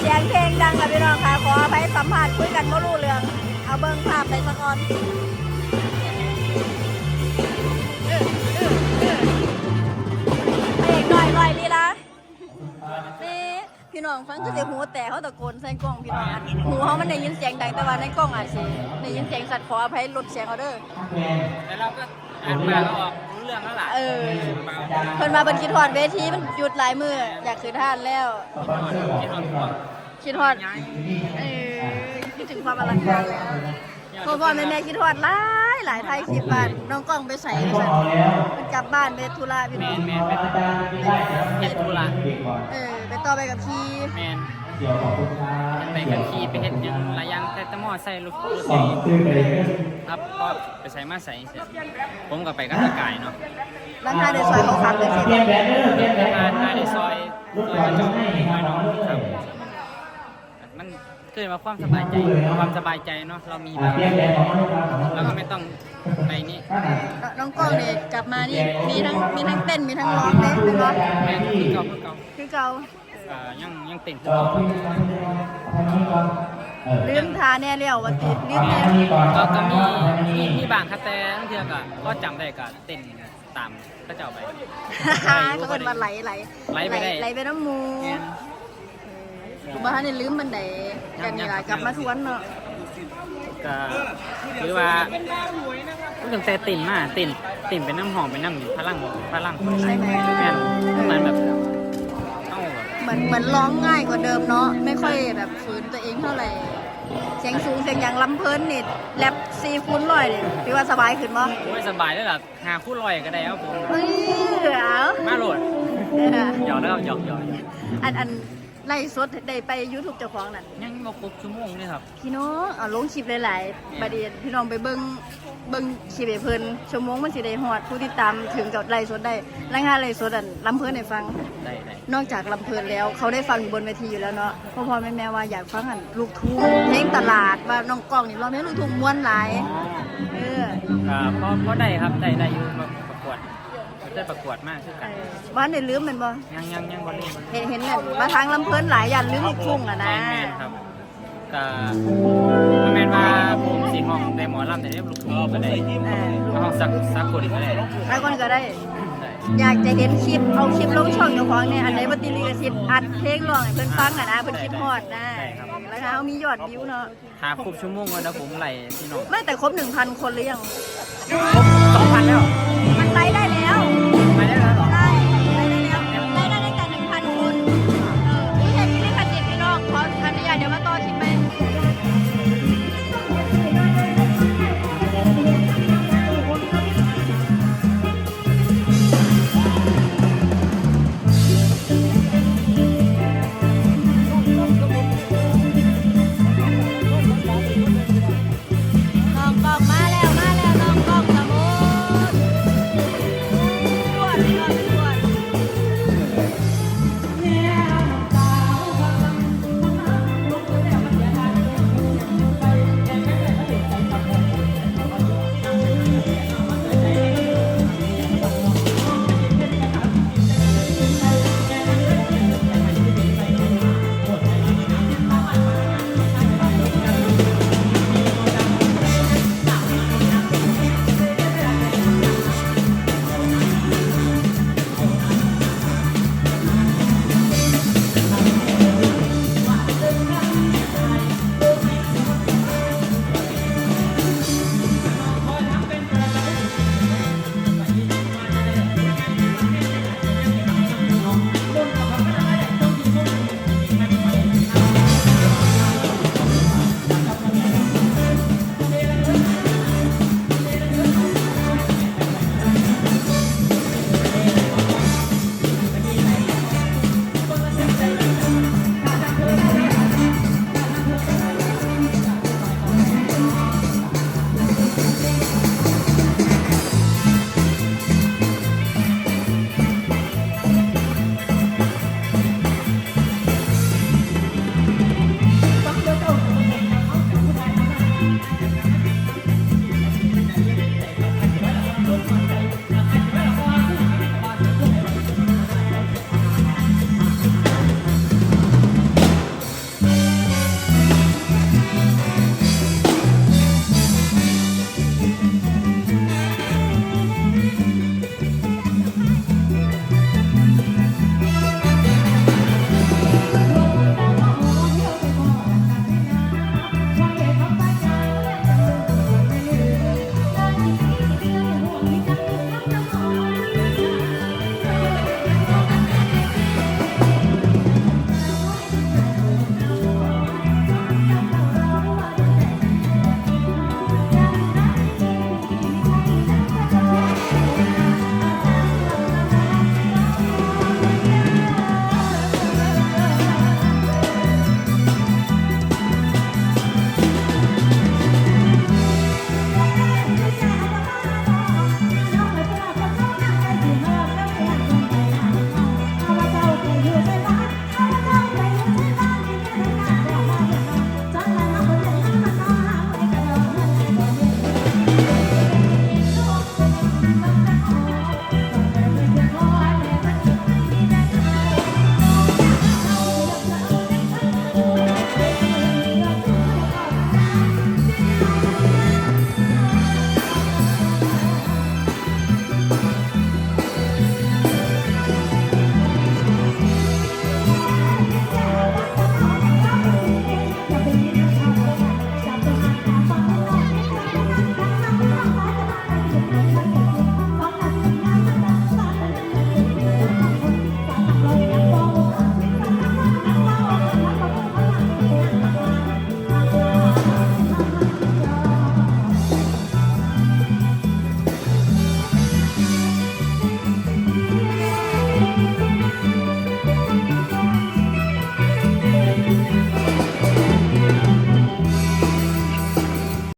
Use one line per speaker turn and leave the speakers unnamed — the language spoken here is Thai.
เสียงเพลงดังค่ะพี่น้องค่ะ ขออภัยสัมผัสคุยกันก็รู้เรื่อง เอาเบิ้งภาพไปสะกอน พี่น้องฟังก็เสียงหูแต่เขาตะโกนใส่กล้องพี่น้องอะหูเขามันได้ยินเสียงดังแต่ว่าในกล้องอาจสิได้ยินเสียงสัตว์ขออภัยลดเสียงเอาเด้อ
แต่เราก็อ่านมาก็ออกรู้เรื่องแล้วล่ะ
เออเพิ่นมาเป็นคิดฮอดเวทีมันหยุดหลายมืออยากคือท่านแล้ว
ที่เราบอก
คิดฮอดเออคิดถึงความอลังการแล้ว พ่อพ่อแม่แม่คิดฮอดหลายหลายไทยคลิปบ้านน้องกล้องไปใส่ไปใส่มันกลับบ้านไปธุระพี่
แม
น้อง
นแมนเป็นเห็ดธุระ
เออไปต่อไปกับพี่
แมนไปกับขี่ไปเห็ดหยังหลายอย่างแต่แตะมอใส่ลูกรถ
สองชื่อไปเลย
ครับก็ไปใส่มาใส่เสร็จผมก็ไปกับตะกายเนาะ
ร้านค้าในซอยเขาขับเลยสิ
เตรียมแบนเนอร์เตรียมแบนเนอ
มา
ร์
มาในซอยซอยกระจกซอยน้องครับมัน เกิดมาความสบายใจความสบายใจเนาะเรามีแบบ
เตรียมแบนของลูกค้าของ
แล้วก็ไม่ต้องไปนี่
น้องกล้องเนี่ยกลับมานี่มีทั้งมีทั้งเต้นมีทั้งร้องเลยเป็นร้อง
แม่คือเก่าคือเก่า
คือเก่า
เอ่อยังยังเต็ม
ต่อพี่ทางนี้ก่อนเออ
ลืมทาแน่เลี้ยววันติดลืม
ทา
แน่
งนี้ก่อน
ก็ก็มี
ทาง
มี
นี้
มีบางครับแต่ทั้งเทือก็ก็จำได้ก็เต้นตามก็จะเอาไป
เขาเป็นมาไหลไหล
ไหลไปได้
ไหลไปน้ำมู
แม่น
บ้านนี่ลืมบันไดกันนี่ล่ะกลับมาทวนเนาะ
ก็คือว่าพูดถึงแต่ติ่นมาติ่นติ่นเป็นน้ำหอมเป็นน้ำอยู่พลังพลัง
ใช่ไหม
แม่นเหมือนแบบเอ้าแบบ
เหมือนเหมือนร้องง่ายกว่าเดิมเนาะไม่ค่อยแบบฝืนตัวเองเท่าไหร่เสียงสูงเสียงอย่างลำเพลินนี่แรปซีคูณร้อยนี่พี่ว่าสบายขึ้นมั้ย
โอ้ยสบายเลยล่ะหาคู่ลอยก็ได้ครับผม
เฮ้ยเอา
มาโหลด
เออ
หยอกแล้วครับหยอกหยอก
อันอัน ไล่สดได้ไปยูทูบเจ้าของนั่น
ยังมาครบชั่วโมงเลยครับ
พี่น้องเอาลงคลิปหลายๆประเด็นพี่น้องไปเบิ้งเบิ้งคลิปให้เพิ่นชั่วโมงมันสิได้ฮอดผู้ที่ตามถึงกับไล่สดได้รายงานไล่สดอันลำเพลินให้ฟัง
ได้ได้
นอกจากลำเพลินแล้วเขาได้ฟังอยู่บนเวทีอยู่แล้วเนาะพ่อพ่อแม่แม่ว่าอยากฟังอันลูกทุ่งเพลงตลาดว่าน้องกล้องนี่ร้องเพลงลูกทุ่งม้วนหลาย เออ
อ่าพอพอได้ครับได้ได้อยู่มาประกวด ได้ประกวดมากคือ
เอ
กัน
อบ้านได้ลืมแมันบ่
ยังยังยังบอลเล่น
เห็นเห็นนั่นมาทางลำเพลินหลายอย่างลืมลูกทุ่งอะนะ
แม่นครับก็มันแม่นว่าผมสีห้องได้หมอลำแต่ได้ลูกทุ่งก็ได้
เออ
ห้องสักสักคนก็ได้
หลายคนก็ได้
ได้
อยากจะเห็นคลิปเอาคลิปลงช่องเจ้าของเนี่ยอันไหนบ่ติดลิขสิทธิ์อัดเพลงร้องให้เพิ่นฟังอะนะเพิ่นคิดฮอดนะแล้วเขามียอดวิวเนาะ
หาครบชั่วโมงแล้วนะผมไหลพี่น้อง
ไม่แต่ครบ1,000 คนหรือยัง
สองพันแล้ว